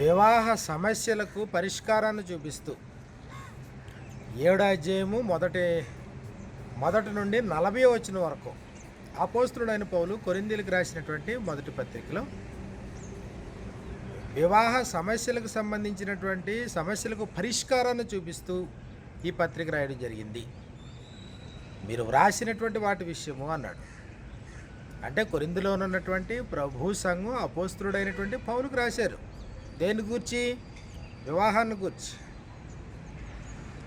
వివాహ సమస్యలకు పరిష్కారాన్ని చూపిస్తూ ఏడో అధ్యాయము మొదటి మొదటి నుండి నలభై వచ్చిన వరకు అపోస్తుడైన పౌలు కొరిందీలకు రాసినటువంటి మొదటి పత్రికలో వివాహ సమస్యలకు సంబంధించినటువంటి సమస్యలకు పరిష్కారాన్ని చూపిస్తూ ఈ పత్రిక రాయడం జరిగింది. మీరు వ్రాసినటువంటి వాటి విషయము అన్నాడు. అంటే కొరిందులో ఉన్నటువంటి ప్రభు సంఘం అపోస్తుడైనటువంటి పౌలుకు రాశారు. దేని గూర్చి? వివాహాన్ని గూర్చి.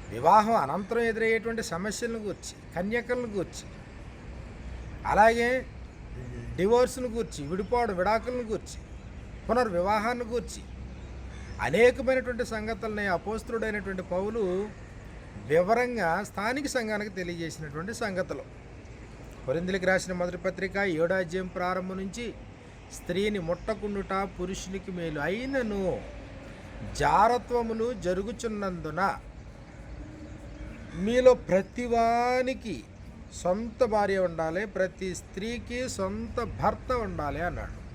వివాహం అనంతరం ఎదురయ్యేటువంటి సమస్యలను గూర్చి కన్యకలను గూర్చి. అలాగే డివోర్స్ను గూర్చి విడిపోవడం విడాకులను గూర్చి పునర్వివాహాన్ని గూర్చి. అనేకమైనటువంటి సంగతులని అపోస్తుడైనటువంటి పౌలు వివరంగా స్థానిక సంఘానికి తెలియజేసినటువంటి సంగతులు కొరిందులకు రాసిన మొదటి పత్రిక ఏడాజ్యం ప్రారంభం నుంచి స్త్రీని ముట్టకుండుట పురుషునికి మేలు అయినను. జారత్వములు జరుగుచున్నందున మీలో ప్రతివానికి సొంత భార్య ఉండాలి ప్రతి స్త్రీకి సొంత భర్త ఉండాలి అన్నాడు.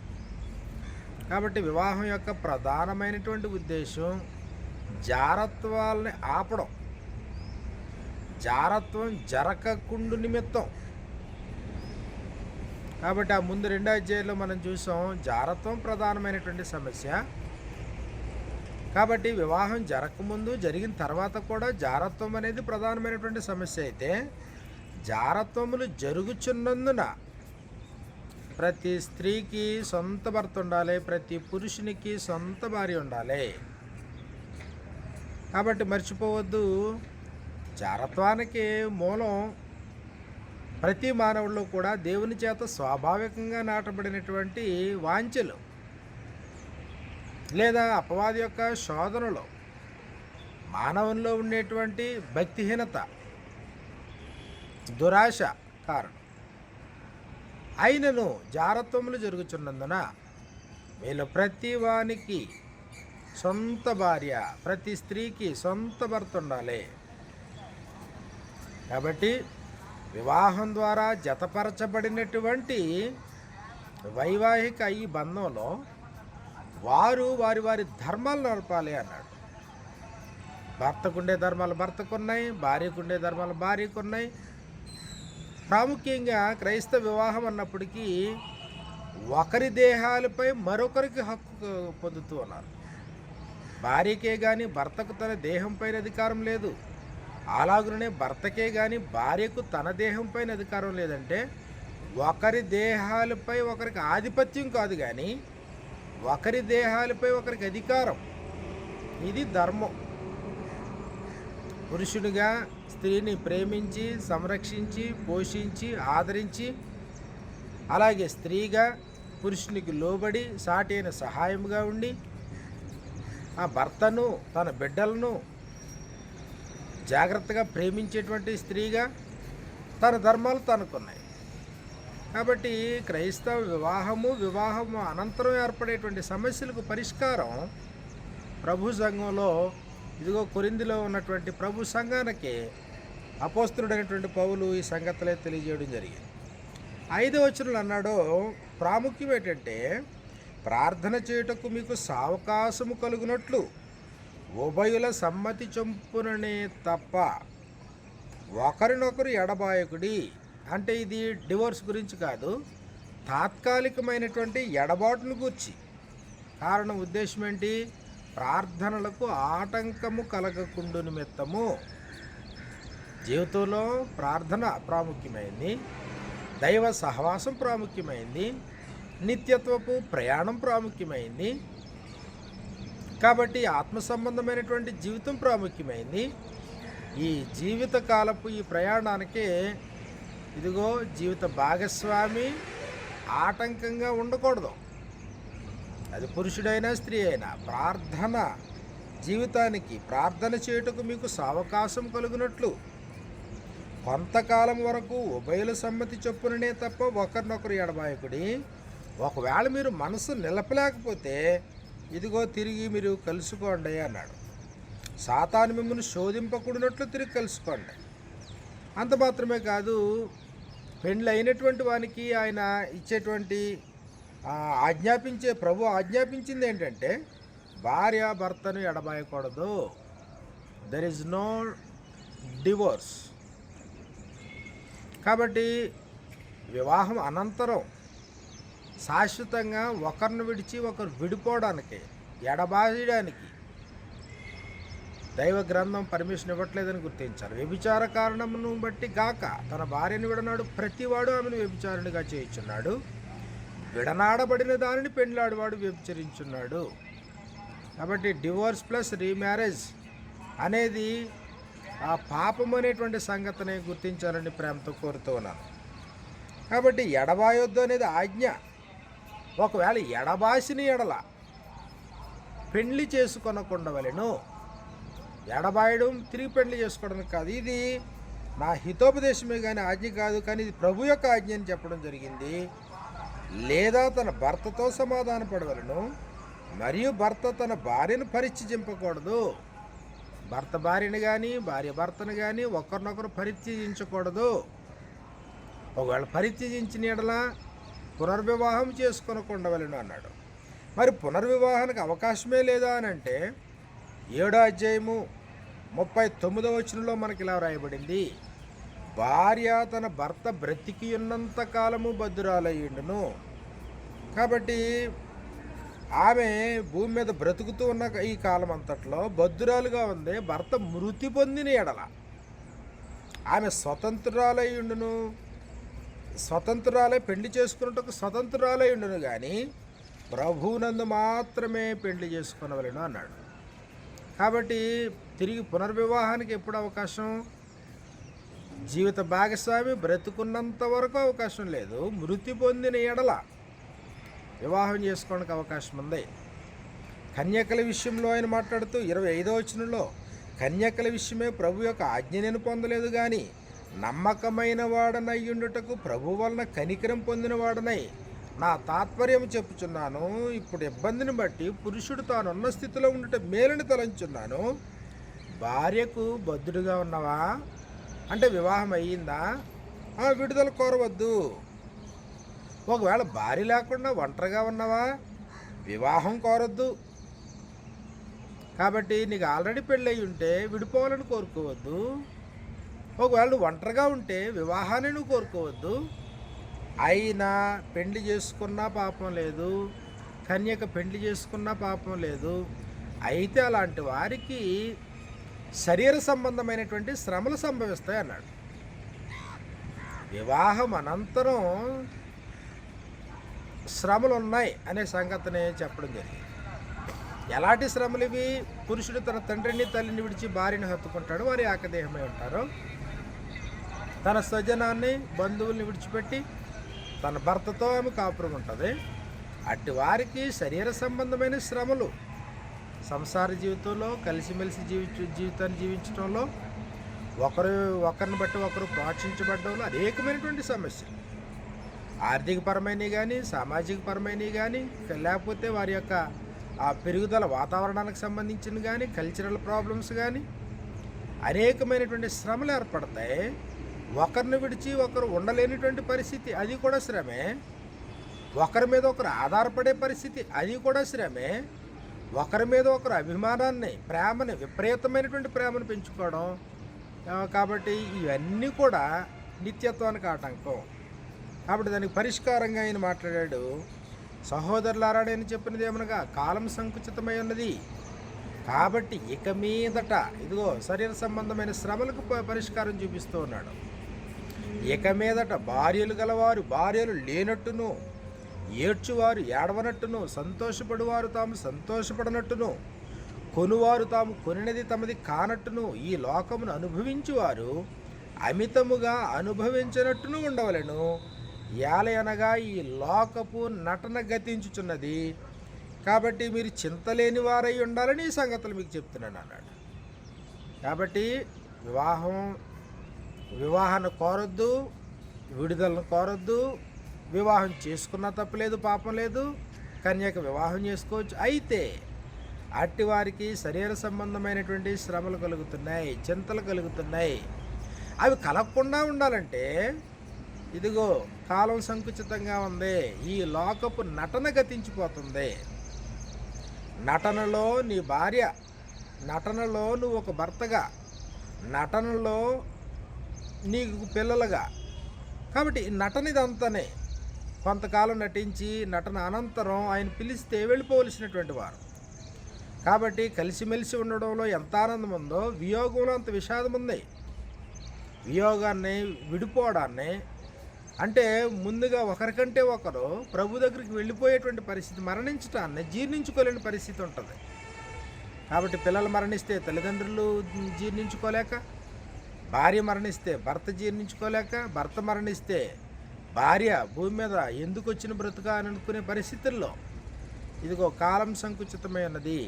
కాబట్టి వివాహం యొక్క ప్రధానమైనటువంటి ఉద్దేశం జారత్వాలని ఆపడం. జారత్వం జరగకుండు నిమిత్తం కాబట్టి ఆ ముందు రెండో అధ్యాయంలో మనం చూసాం జారత్వం ప్రధానమైనటువంటి సమస్య. కాబట్టి వివాహం జరగకముందు జరిగిన తర్వాత కూడా జారత్వం అనేది ప్రధానమైనటువంటి సమస్య అయితే జారత్వములు జరుగుచున్నందున ప్రతి స్త్రీకి సొంత భర్త ఉండాలి ప్రతి పురుషునికి సొంత భార్య ఉండాలి. కాబట్టి మర్చిపోవద్దు జారత్వానికి మూలం ప్రతి మానవుల్లో కూడా దేవుని చేత స్వాభావికంగా నాటబడినటువంటి వాంఛలు లేదా అపవాది యొక్క శోధనలో మానవంలో ఉండేటువంటి భక్తిహీనత దురాశ కారణం. అయినను జారత్వములు జరుగుచున్నందున వీళ్ళు ప్రతి వానికి సొంత భార్య ప్రతి స్త్రీకి సొంత భర్త ఉండాలి. కాబట్టి వివాహం ద్వారా జతపరచబడినటువంటి వైవాహిక ఈ బంధంలో వారు వారి వారి ధర్మాలు నడపాలి అన్నాడు. భర్తకుండే ధర్మాలు భర్తకున్నాయి భార్యకుండే ధర్మాలు భార్యకున్నాయి ప్రాముఖ్యంగా క్రైస్తవ వివాహం అన్నప్పటికీ ఒకరి దేహాలపై మరొకరికి హక్కు పొందుతూ ఉన్నారు. భార్యకే కానీ భర్తకు తన దేహంపైన అధికారం లేదు. అలాగనే భర్తకే కానీ భార్యకు తన దేహం పైన అధికారం లేదంటే ఒకరి దేహాలపై ఒకరికి ఆధిపత్యం కాదు కానీ ఒకరి దేహాలపై ఒకరికి అధికారం. ఇది ధర్మం. పురుషుడిగా స్త్రీని ప్రేమించి సంరక్షించి పోషించి ఆదరించి అలాగే స్త్రీగా పురుషునికి లోబడి సాటి అయిన సహాయముగా ఉండి ఆ భర్తను తన బిడ్డలను జాగ్రత్తగా ప్రేమించేటువంటి స్త్రీగా తన ధర్మాలు తనకున్నాయి. కాబట్టి క్రైస్తవ వివాహము వివాహము అనంతరం ఏర్పడేటువంటి సమస్యలకు పరిష్కారం ప్రభు సంఘంలో ఇదిగో కొరిందిలో ఉన్నటువంటి ప్రభు సంఘానికి అపోస్తుడైనటువంటి పౌలు ఈ సంగతులే తెలియజేయడం జరిగింది. ఐదో వచనంలో అన్నాడు ప్రాముఖ్యం ఏంటంటే ప్రార్థన చేయుటకు మీకు సావకాశము కలుగునట్లు. ఉభయుల సమ్మతి చంపుననే తప్ప ఒకరినొకరు ఎడబాయకుడి. అంటే ఇది డివోర్స్ గురించి కాదు తాత్కాలికమైనటువంటి ఎడబాటును గూర్చి. కారణం ఉద్దేశం ఏంటి? ప్రార్థనలకు ఆటంకము కలగకుండు నిమిత్తము జీవితంలో ప్రార్థన ప్రాముఖ్యమైంది దైవ సహవాసం ప్రాముఖ్యమైంది నిత్యత్వపు ప్రయాణం ప్రాముఖ్యమైంది కాబట్టి ఆత్మ సంబంధమైనటువంటి జీవితం ప్రాముఖ్యమైంది. ఈ జీవిత కాలపు ఈ ప్రయాణానికి ఇదిగో జీవిత భాగస్వామి ఆటంకంగా ఉండకూడదు. అది పురుషుడైనా స్త్రీ అయినా ప్రార్థన జీవితానికి ప్రార్థన చేయుటకు మీకు సావకాశం కలుగునట్లు. కొంతకాలం వరకు ఉభయల సమ్మతి చొప్పుననే తప్ప ఒకరినొకరు ఎడబాయకుడి. ఒకవేళ మీరు మనసు నిలపలేకపోతే ఇదిగో తిరిగి మీరు కలుసుకోండి అన్నాడు. సాతాను మిమ్మల్ని శోధింపకూడనట్లు తిరిగి కలుసుకోండి. అంత మాత్రమే కాదు పెండ్లు అయినటువంటి వానికి ఆయన ఇచ్చేటువంటి ఆజ్ఞాపించే ప్రభు ఆజ్ఞాపించింది ఏంటంటే భార్య భర్తను ఎడబాయకూడదు. దెర్ ఇస్ నో డివోర్స్ కాబట్టి వివాహం అనంతరం శాశ్వతంగా ఒకరిని విడిచి ఒకరు విడిపోవడానికి ఎడబాయడానికి దైవ గ్రంథం పర్మిషన్ ఇవ్వట్లేదని గుర్తించారు. వ్యభిచార కారణమును బట్టి గాక తన భార్యను విడనాడు ప్రతివాడు ఆమెను వ్యభిచారునిగా చేయించున్నాడు. విడనాడబడిన దానిని పెండ్లాడువాడు వ్యభిచరించున్నాడు. కాబట్టి డివోర్స్ ప్లస్ రీమ్యారేజ్ అనేది ఆ పాపం అనేటువంటి సంగతిని గుర్తించాలని ప్రేమతో కోరుతూ ఉన్నాను. కాబట్టి ఎడబాయొద్దు అనేది ఆజ్ఞ. ఒకవేళ ఎడబాసిని ఎడల పెళ్ళి చేసుకొనకుండవలను ఎడబాయడం తిరిగి పెళ్ళి చేసుకోవడానికి కాదు. ఇది నా హితోపదేశమే కానీ ఆజ్ఞ కాదు కానీ ఇది ప్రభు యొక్క ఆజ్ఞ అని చెప్పడం జరిగింది. లేదా తన భర్తతో సమాధాన పడవలను మరియు భర్త తన భార్యను పరిచయింపకూడదు భర్త భార్యని కానీ భార్య భర్తను కానీ ఒకరినొకరు పరిత్యజించకూడదు. ఒకవేళ పరిత్యజించిన ఎడల పునర్వివాహం చేసుకొనకుండవలను అన్నాడు. మరి పునర్వివాహానికి అవకాశమే లేదా అని అంటే ఏడో అధ్యాయము ముప్పై తొమ్మిదో వచనంలో మనకి ఇలా రాయబడింది భార్య తన భర్త బ్రతికి ఉన్నంత కాలము భద్రాలయ్యుండును కాబట్టి ఆమె భూమి మీద బ్రతుకుతూ ఉన్న ఈ కాలం అంతట్లో భద్రాలుగా ఉంది భర్త మృతి పొందిన ఎడల. ఆమె స్వతంత్రాలయ్యుండును స్వతంత్రాలే పెళ్ళి చేసుకున్నట్టుకు స్వతంత్రాలే ఉండును కానీ ప్రభువునందు మాత్రమే పెళ్ళి చేసుకునవలను అన్నాడు. కాబట్టి తిరిగి పునర్వివాహానికి ఎప్పుడు అవకాశం? జీవిత భాగస్వామి బ్రతుకున్నంత వరకు అవకాశం లేదు. మృతి పొందిన ఎడల వివాహం చేసుకోవడానికి అవకాశం ఉంది. కన్యకల విషయంలో ఆయన మాట్లాడుతూ ఇరవై ఐదో వచనంలో కన్యకల విషయమే ప్రభు యొక్క ఆజ్ఞ నేను పొందలేదు కానీ నమ్మకమైన వాడనయ్యుండుటకు ప్రభు వలన కనికరం పొందిన వాడనై. నా తాత్పర్యం చెప్పుచున్నాను ఇప్పుడు ఇబ్బందిని బట్టి పురుషుడు తానున్న స్థితిలో ఉండుట మేలని తలంచున్నాను. భార్యకు బద్ధుడుగా ఉన్నవా? అంటే వివాహం అయ్యిందా? ఆ విడుదల కోరవద్దు. ఒకవేళ భార్య లేకుండా ఒంటరిగా ఉన్నావా? వివాహం కోరొద్దు. కాబట్టి నీకు ఆల్రెడీ పెళ్ళయి ఉంటే విడిపోవాలని కోరుకోవద్దు. ఒకవేళ నువ్వు ఒంటరిగా ఉంటే వివాహాన్ని నువ్వు కోరుకోవద్దు. అయినా పెళ్ళి చేసుకున్నా పాపం లేదు. కన్యక పెళ్ళి చేసుకున్నా పాపం లేదు. అయితే అలాంటి వారికి శరీర సంబంధమైనటువంటి శ్రమలు సంభవిస్తాయి అన్నాడు. వివాహం అనంతరం శ్రమలు ఉన్నాయి అనే సంగతిని చెప్పడం జరిగింది. ఎలాంటి శ్రమలు ఇవి పురుషుడు తన తండ్రిని తల్లిని విడిచి భార్యను హత్తుకుంటాడు. వారి ఏకదేహమై ఉంటారు. తన స్వజనాన్ని బంధువుల్ని విడిచిపెట్టి తన భర్తతో ఆమె కాపురం ఉంటుంది. అట్టి వారికి శరీర సంబంధమైన శ్రమలు సంసార జీవితంలో కలిసిమెలిసి జీవించ జీవితాన్ని జీవించడంలో ఒకరు ఒకరిని బట్టి ఒకరు ప్రోత్సహించబడడంలో అనేకమైనటువంటి సమస్యలు. ఆర్థికపరమైనవి కానీ సామాజిక పరమైనవి కానీ లేకపోతే వారి యొక్క ఆ పెరుగుదల వాతావరణానికి సంబంధించిన కానీ కల్చరల్ ప్రాబ్లమ్స్ కానీ అనేకమైనటువంటి శ్రమలు ఏర్పడతాయి. ఒకరిని విడిచి ఒకరు ఉండలేనిటువంటి పరిస్థితి అది కూడా శ్రమే. ఒకరి మీద ఒకరు ఆధారపడే పరిస్థితి అది కూడా శ్రమే. ఒకరి మీద ఒకరు అభిమానాన్ని ప్రేమని విపరీతమైనటువంటి ప్రేమను పెంచుకోవడం కాబట్టి ఇవన్నీ కూడా నిత్యత్వానికి ఆటంకం. కాబట్టి దానికి పరిష్కారంగా ఆయన మాట్లాడాడు సహోదరులారా నేను చెప్పినది ఏమనగా కాలం సంకుచితమై ఉన్నది. కాబట్టి ఇక మీదట ఇదిగో శరీర సంబంధమైన శ్రమలకు పరిష్కారం చూపిస్తూ ఉన్నాడు. ఇక మీదట భార్యలు గలవారు భార్యలు లేనట్టును ఏడ్చువారు ఏడవనట్టును సంతోషపడువారు తాము సంతోషపడనట్టును కొనువారు తాము కొనినది తమది కానట్టును ఈ లోకమును అనుభవించువారు అమితముగా అనుభవించినట్టును ఉండవలెను. ఏలయనగా ఈ లోకపు నటన గతించుచున్నది. కాబట్టి మీరు చింతలేని వారై ఉండాలని ఈ సంగతులు మీకు చెప్తున్నాను అన్నాడు. కాబట్టి వివాహం వివాహాన్ని కోరొద్దు విడుదలను కోరొద్దు వివాహం చేసుకున్నా తప్పలేదు పాపం లేదు కన్యక వివాహం చేసుకోవచ్చు. అయితే అట్టి వారికి శరీర సంబంధమైనటువంటి శ్రమలు కలుగుతున్నాయి చింతలు కలుగుతున్నాయి. అవి కలగకుండా ఉండాలంటే ఇదిగో కాలం సంకుచితంగా ఉంది ఈ లోకపు నటన గతించిపోతుంది. నటనలో నీ భార్య నటనలో నువ్వు ఒక భర్తగా నటనలో నీకు పిల్లలుగా. కాబట్టి నటన ఇదంతానే కొంతకాలం నటించి నటన అనంతరం ఆయన పిలిస్తే వెళ్ళిపోవలసినటువంటి వారు. కాబట్టి కలిసిమెలిసి ఉండడంలో ఎంత ఆనందం ఉందో వియోగంలో అంత విషాదం ఉంది వియోగాన్ని విడిపోవడాన్ని అంటే ముందుగా ఒకరికంటే ఒకరు ప్రభు దగ్గరికి వెళ్ళిపోయేటువంటి పరిస్థితి మరణించటాన్ని జీర్ణించుకోలేని పరిస్థితి ఉంటుంది. కాబట్టి పిల్లలు మరణిస్తే తల్లిదండ్రులు జీర్ణించుకోలేక భార్య మరణిస్తే భర్త జీర్ణించుకోలేక భర్త మరణిస్తే భార్య భూమి మీద ఎందుకు వచ్చిన బ్రతుక అని అనుకునే పరిస్థితుల్లో ఇదిగో కాలం సంకుచితమై ఉన్నది.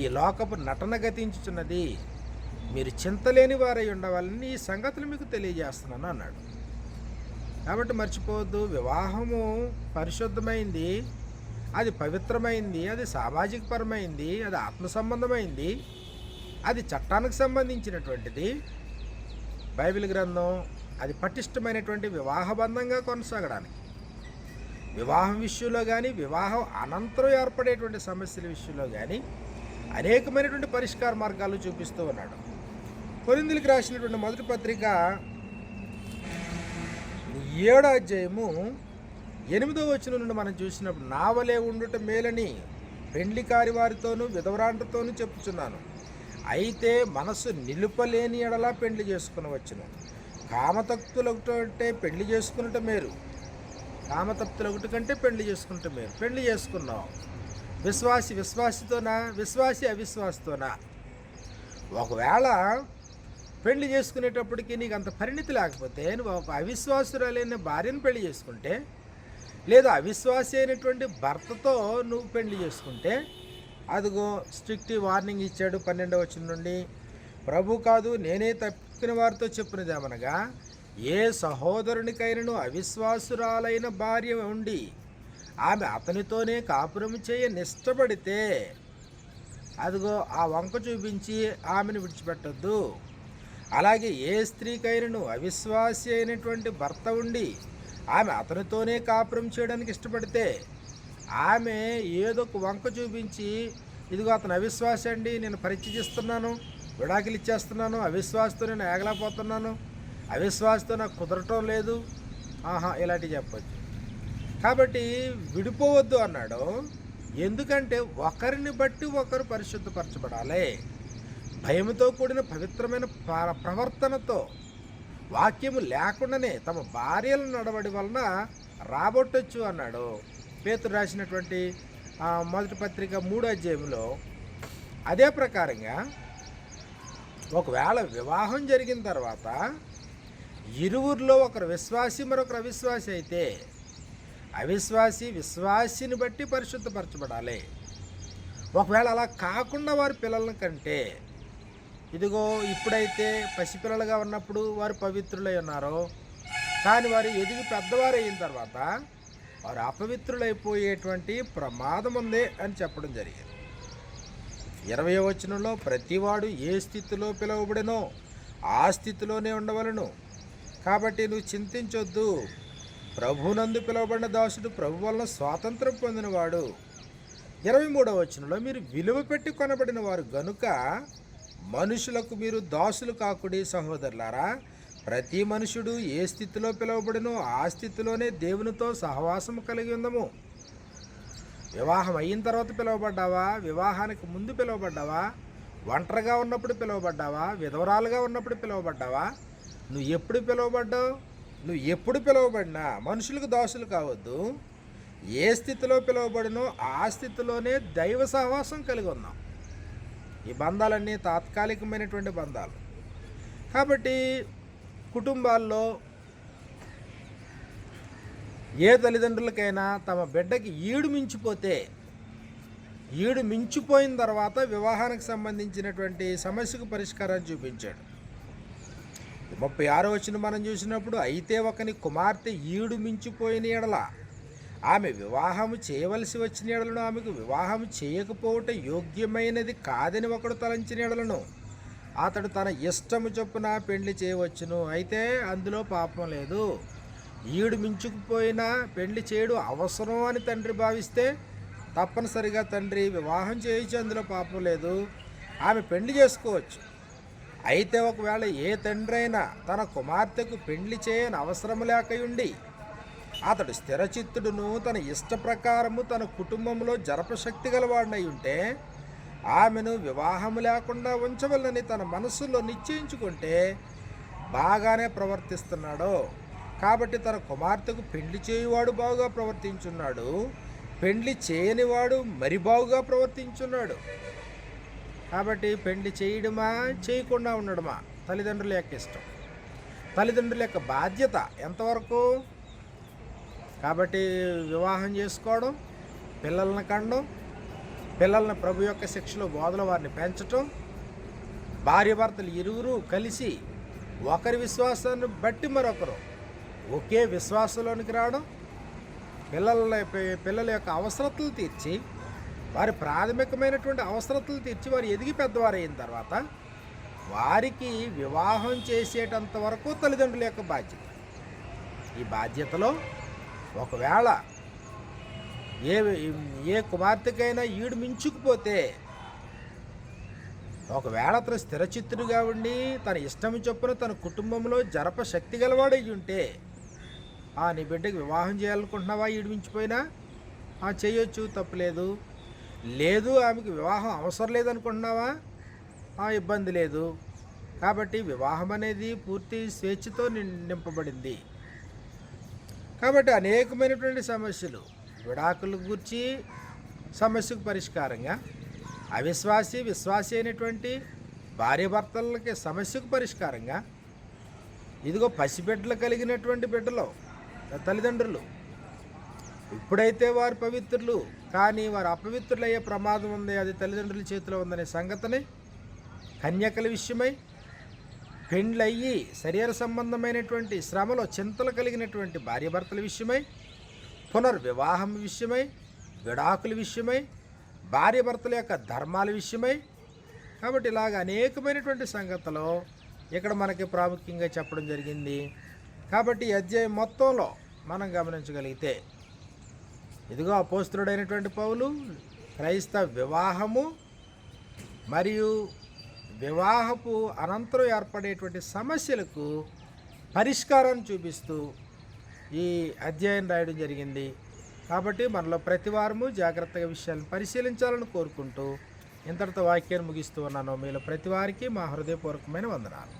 ఈ లోకపు నటన గతించుచున్నది. మీరు చింతలేని వారై ఉండవాలని ఈ సంగతులు మీకు తెలియజేస్తున్నాను అన్నాడు. కాబట్టి మర్చిపోవద్దు వివాహము పరిశుద్ధమైంది అది పవిత్రమైంది అది సామాజిక పరమైంది అది ఆత్మ సంబంధమైంది అది చట్టానికి సంబంధించినటువంటిది. బైబిల్ గ్రంథం అది పటిష్టమైనటువంటి వివాహబంధంగా కొనసాగడానికి వివాహం విషయంలో కానీ వివాహం అనంతరం ఏర్పడేటువంటి సమస్యల విషయంలో కానీ అనేకమైనటువంటి పరిష్కార మార్గాలు చూపిస్తూ ఉన్నాడు. కొరిందులకు రాసినటువంటి మొదటి పత్రిక ఏడో అధ్యాయము ఎనిమిదో వచ్చిన నుండి మనం చూసినప్పుడు నావలే ఉండుట మేలని పెండ్లి కారి వారితోనూ విధవరాంటతోనూ చెప్పుచున్నాను. అయితే మనసు నిలుపలేని ఎడలా పెండ్లి చేసుకునవచ్చును కామతక్తులొకటి అంటే పెళ్ళి చేసుకున్నట మేరు కామతప్తులొకటి కంటే పెళ్ళి చేసుకుంటే మేరు పెళ్ళి చేసుకున్నావు విశ్వాసి విశ్వాసితోనా? విశ్వాసి అవిశ్వాసితోనా? ఒకవేళ పెళ్ళి చేసుకునేటప్పటికి నీకు అంత పరిణితి లేకపోతే నువ్వు ఒక అవిశ్వాసురాలైన భార్యను పెళ్ళి చేసుకుంటే లేదా అవిశ్వాసి అయినటువంటి భర్తతో నువ్వు పెళ్ళి చేసుకుంటే అదిగో స్ట్రిక్ట్ వార్నింగ్ ఇచ్చాడు పన్నెండవ వచ్చిన నుండి. ప్రభు కాదు నేనే తప్పిన వారితో చెప్పినదేమనగా ఏ సహోదరునికైనను అవిశ్వాసురాలైన భార్య ఉండి ఆమె అతనితోనే కాపురం చేయ నిష్టపడితే అదిగో ఆ వంక చూపించి ఆమెను విడిచిపెట్టద్దు. అలాగే ఏ స్త్రీకైనను అవిశ్వాసి అయినటువంటి భర్త ఉండి ఆమె అతనితోనే కాపురం చేయడానికి ఇష్టపడితే ఆమె ఏదో ఒక వంక చూపించి ఇదిగో అతను అవిశ్వాస అండి నేను పరిచయిస్తున్నాను విడాకులు ఇచ్చేస్తున్నాను అవిశ్వాసతో నేను ఏగలేకపోతున్నాను అవిశ్వాసతో నాకు కుదరటం లేదు. ఆహా ఇలాంటివి చెప్పచ్చు. కాబట్టి విడిపోవద్దు అన్నాడు. ఎందుకంటే ఒకరిని బట్టి ఒకరు పరిశుద్ధపరచబడాలి. భయంతో కూడిన పవిత్రమైన ప్రవర్తనతో వాక్యము లేకుండానే తమ భార్యల నడవడి వలన రాబొట్టొచ్చు అన్నాడు. పేతురు రాసినటువంటి మొదటి పత్రిక మూడో అధ్యాయంలో అదే ప్రకారంగా ఒకవేళ వివాహం జరిగిన తర్వాత ఇరువురిలో ఒకరు విశ్వాసి మరొకరు అవిశ్వాసి అయితే అవిశ్వాసి విశ్వాసిని బట్టి పరిశుద్ధపరచబడాలి. ఒకవేళ అలా కాకుండా వారి పిల్లల కంటే ఇదిగో ఇప్పుడైతే పసిపిల్లలుగా ఉన్నప్పుడు వారు పవిత్రులై ఉన్నారో కానీ వారు ఎదిగి పెద్దవారు అయిన తర్వాత వారు అపవిత్రులైపోయేటువంటి ప్రమాదం ఉంది అని చెప్పడం జరిగింది. ఇరవై వచనంలో ప్రతివాడు ఏ స్థితిలో పిలువబడినో ఆ స్థితిలోనే ఉండవలను. కాబట్టి నువ్వు చింతించొద్దు. ప్రభునందు పిలువబడిన దాసుడు ప్రభు వలన స్వాతంత్రం పొందినవాడు. ఇరవై మూడవ వచనంలో మీరు విలువ పెట్టి కొనబడిన వారు గనుక మనుషులకు మీరు దాసులు కాకుడి సహోదరులారా ప్రతి మనుషుడు ఏ స్థితిలో పిలువబడినో ఆ స్థితిలోనే దేవునితో సహవాసం కలిగి ఉందము. వివాహం అయిన తర్వాత పిలువబడ్డావా? వివాహానికి ముందు పిలువబడ్డావా? ఒంటరిగా ఉన్నప్పుడు పిలువబడ్డావా? విధవరాలుగా ఉన్నప్పుడు పిలువబడ్డావా? నువ్వు ఎప్పుడు పిలువబడ్డావు? నువ్వు ఎప్పుడు పిలువబడినా మనుషులకు దోషులు కావద్దు. ఏ స్థితిలో పిలువబడినో ఆ స్థితిలోనే దైవ సహవాసం కలిగి ఉన్నాం. ఈ బంధాలన్నీ తాత్కాలికమైనటువంటి బంధాలు. కాబట్టి కుటుంబాల్లో ఏ తల్లిదండ్రులకైనా తమ బిడ్డకి ఈడు మించిపోతే ఈడు మించిపోయిన తర్వాత వివాహానికి సంబంధించినటువంటి సమస్యకు పరిష్కారం చూపించాడు. ముప్పై ఆరో వచ్చిన మనం చూసినప్పుడు అయితే ఒకని కుమార్తె ఈడు మించిపోయిన ఎడల ఆమె వివాహము చేయవలసి వచ్చిన ఎడలను ఆమెకు వివాహం చేయకపోవట యోగ్యమైనది కాదని ఒకడు తలంచిన ఎడలను అతడు తన ఇష్టము చొప్పున పెళ్ళి చేయవచ్చును. అయితే అందులో పాపం లేదు. ఈడు మించుకుపోయినా పెళ్ళి చేయడం అవసరం అని తండ్రి భావిస్తే తప్పనిసరిగా తండ్రి వివాహం చేయించి అందులో పాపం లేదు. ఆమె పెళ్ళి చేసుకోవచ్చు. అయితే ఒకవేళ ఏ తండ్రి అయినా తన కుమార్తెకు పెళ్ళి చేయని అవసరం లేకయుండి అతడు స్థిరచిత్తుడును తన ఇష్ట ప్రకారము తన కుటుంబంలో జరపశక్తి గలవాడినై ఉంటే ఆమెను వివాహము లేకుండా ఉంచవలని తన మనస్సులో నిశ్చయించుకుంటే బాగానే ప్రవర్తిస్తున్నాడు. కాబట్టి తన కుమార్తెకు పెండ్లి చేయువాడు బాగుగా ప్రవర్తించున్నాడు. పెండ్లి చేయనివాడు మరి బాగుగా ప్రవర్తించున్నాడు. కాబట్టి పెండ్లి చేయడమా? చేయకుండా ఉండడమా? తల్లిదండ్రుల యొక్క ఇష్టం. తల్లిదండ్రుల యొక్క బాధ్యత ఎంతవరకు? కాబట్టి వివాహం చేసుకోవడం పిల్లల్ని కండం పిల్లల్ని ప్రభు యొక్క శిక్షలో బోధల వారిని పెంచటం భార్య భర్తలు ఇరువురు కలిసి ఒకరి విశ్వాసాన్ని బట్టి మరొకరు ఒకే విశ్వాసంలోనికి రావడం పిల్లల పిల్లల యొక్క అవసరతలు తీర్చి వారి ప్రాథమికమైనటువంటి అవసరతలు తీర్చి వారు ఎదిగి పెద్దవారు అయిన తర్వాత వారికి వివాహం చేసేటంత వరకు తల్లిదండ్రుల యొక్క బాధ్యత. ఈ బాధ్యతలో ఒకవేళ ఏ ఏ కుమార్తెకైనా ఈడు మించుకుపోతే ఒకవేళ అతను స్థిరచిత్తుడుగా ఉండి తన ఇష్టం చొప్పున తన కుటుంబంలో జరప శక్తి గలవాడై ఉంటే ఆ నీ బిడ్డకి వివాహం చేయాలనుకుంటున్నావా? ఈడు మించిపోయినా? ఆ చేయొచ్చు తప్పులేదు లేదు. ఆమెకి వివాహం అవసరం లేదనుకుంటున్నావా? ఆ ఇబ్బంది లేదు. కాబట్టి వివాహం అనేది పూర్తి స్వేచ్ఛతో నింపబడింది. కాబట్టి అనేకమైనటువంటి సమస్యలు. విడాకుల గురించి సమస్యకు పరిష్కారంగా అవిశ్వాసి విశ్వాసి అయినటువంటి భార్యాభర్తలకి సమస్యకు పరిష్కారంగా ఇదిగో పసిబిడ్డలు కలిగినటువంటి బిడ్డలు తల్లిదండ్రులు. ఇప్పుడైతే వారు పవిత్రులు కానీ వారు అపవిత్రులు అయ్యే ప్రమాదం ఉంది. అది తల్లిదండ్రుల చేతిలో ఉందనే సంగతిని కన్యకల విషయమై పెండ్లయ్యి శరీర సంబంధమైనటువంటి శ్రమలో చింతలు కలిగినటువంటి భార్యాభర్తల విషయమై పునర్వివాహం విషయమై విడాకుల విషయమై భార్యభర్తల యొక్క ధర్మాల విషయమై. కాబట్టి ఇలాగ అనేకమైనటువంటి సంగతులు ఇక్కడ మనకి ప్రాముఖ్యంగా చెప్పడం జరిగింది. కాబట్టి అధ్యాయం మొత్తంలో మనం గమనించగలిగితే ఇదిగో అపోస్తుడైనటువంటి పౌలు క్రైస్తవ వివాహము మరియు వివాహపు అనంతరం ఏర్పడేటువంటి సమస్యలకు పరిష్కారం చూపిస్తూ ఈ అధ్యాయం రాయడం జరిగింది. కాబట్టి మనలో ప్రతి వారము జాగ్రత్తగా విషయాలను పరిశీలించాలని కోరుకుంటూ ఇంతటితో వాక్యాన్ని ముగిస్తూ ఉన్నాను. మీలో ప్రతి వారికి మా హృదయపూర్వకమైన వందనాలు.